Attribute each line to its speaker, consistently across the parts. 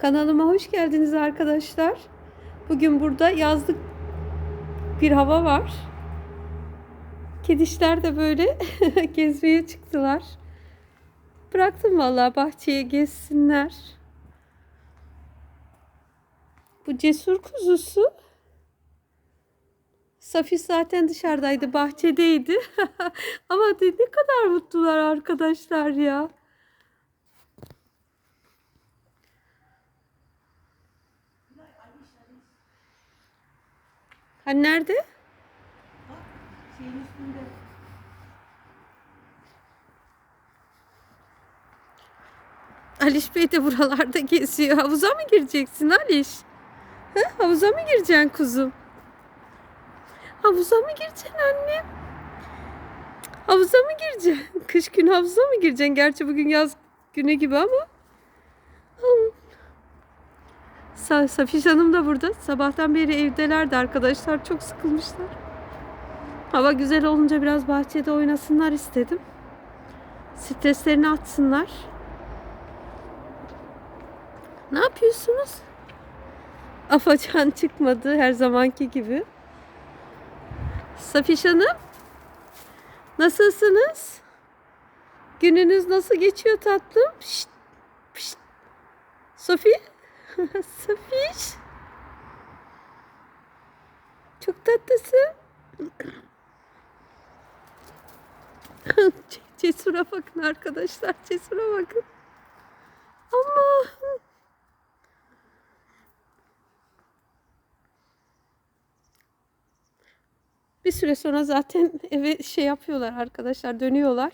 Speaker 1: Kanalıma hoş geldiniz arkadaşlar. Bugün burada yazlık bir hava var. Kedişler de böyle gezmeye çıktılar. Bıraktım vallahi bahçeye gezsinler. Bu cesur kuzusu. Safi zaten dışarıdaydı, bahçedeydi. Ama ne kadar mutlular arkadaşlar ya. Hani nerede?
Speaker 2: Şeyin üstünde.
Speaker 1: Aliş Bey de buralarda geziyor. Havuza mı gireceksin Aliş? Ha, havuza mı gireceksin kuzum? Havuza mı gireceksin annem? Havuza mı gireceksin? Kış günü havuza mı gireceksin? Gerçi bugün yaz günü gibi ama. Sa Safiş Hanım da burada. Sabahtan beri evdelerdi arkadaşlar. Çok sıkılmışlar. Hava güzel olunca biraz bahçede oynasınlar istedim. Streslerini atsınlar. Ne yapıyorsunuz? Afacan çıkmadı her zamanki gibi. Safiş Hanım. Nasılsınız? Gününüz nasıl geçiyor tatlım? Pişt, pişt. Sofi? Safiş. Çok tatlısın. Cesura bakın arkadaşlar. Cesura bakın. Ama bir süre sonra zaten eve şey yapıyorlar arkadaşlar. Dönüyorlar.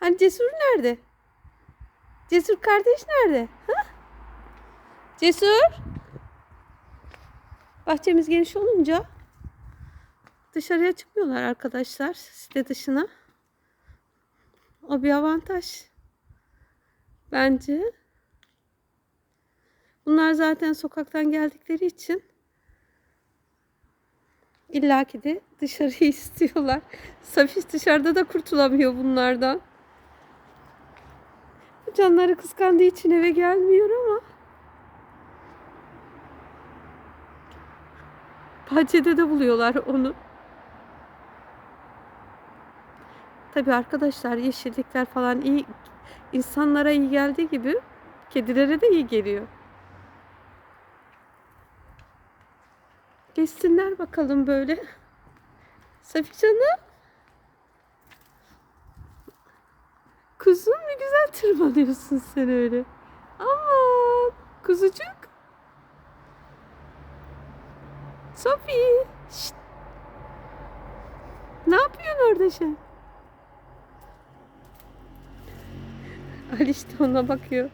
Speaker 1: Hani Cesur nerede? Cesur kardeş nerede? Ha? Cesur? Bahçemiz geniş olunca dışarıya çıkmıyorlar arkadaşlar. Site dışına. O bir avantaj. Bence. Bunlar zaten sokaktan geldikleri için illaki de dışarıyı istiyorlar. Safiş dışarıda da kurtulamıyor bunlardan. Canları kıskandığı için eve gelmiyor ama bahçede de buluyorlar onu. Tabii arkadaşlar yeşillikler falan iyi insanlara iyi geldiği gibi kedilere de iyi geliyor. Geçsinler bakalım böyle. Safi canım. Kuzum ne güzel tırmanıyorsun sen öyle. Aman kuzucuk. Sofi. Şşt. Ne yapıyorsun orada sen? Ali işte ona bakıyor.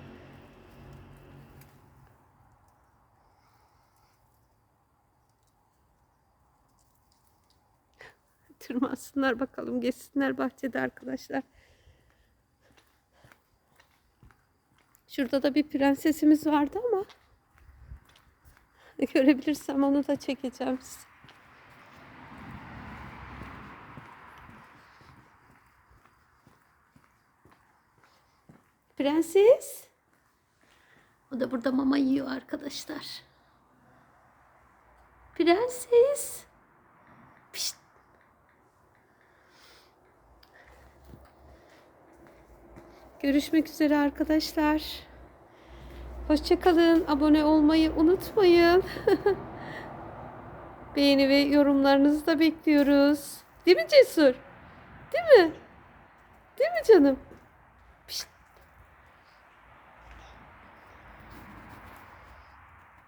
Speaker 1: Tırmansınlar bakalım. Geçsinler bahçede arkadaşlar. Şurada da bir prensesimiz vardı ama görebilirsem onu da çekeceğim size. Prenses. O da burada mama yiyor arkadaşlar. Prenses. Pişt. Görüşmek üzere arkadaşlar. Hoşçakalın. Abone olmayı unutmayın. Beğeni ve yorumlarınızı da bekliyoruz. Değil mi Cesur? Değil mi? Değil mi canım?